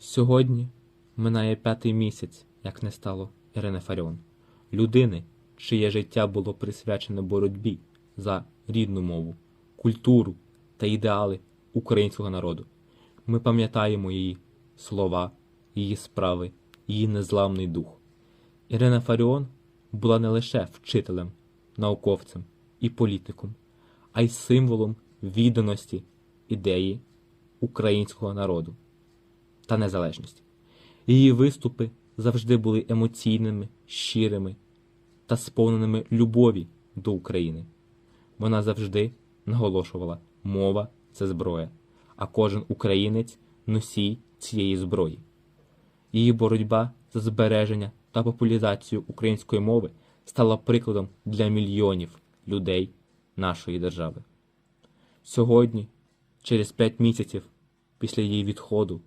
Сьогодні минає п'ятий місяць, як не стало Ірини Фаріон, людини, чиє життя було присвячене боротьбі за рідну мову, культуру та ідеали українського народу. Ми пам'ятаємо її слова, її справи, її незламний дух. Ірина Фаріон була не лише вчителем, науковцем і політиком, а й символом відданості ідеї українського народу та незалежності. Її виступи завжди були емоційними, щирими та сповненими любові до України. Вона завжди наголошувала, мова це зброя, а кожен українець носій цієї зброї. Її боротьба за збереження та популяризацію української мови стала прикладом для мільйонів людей нашої держави. Сьогодні, через п'ять місяців після її відходу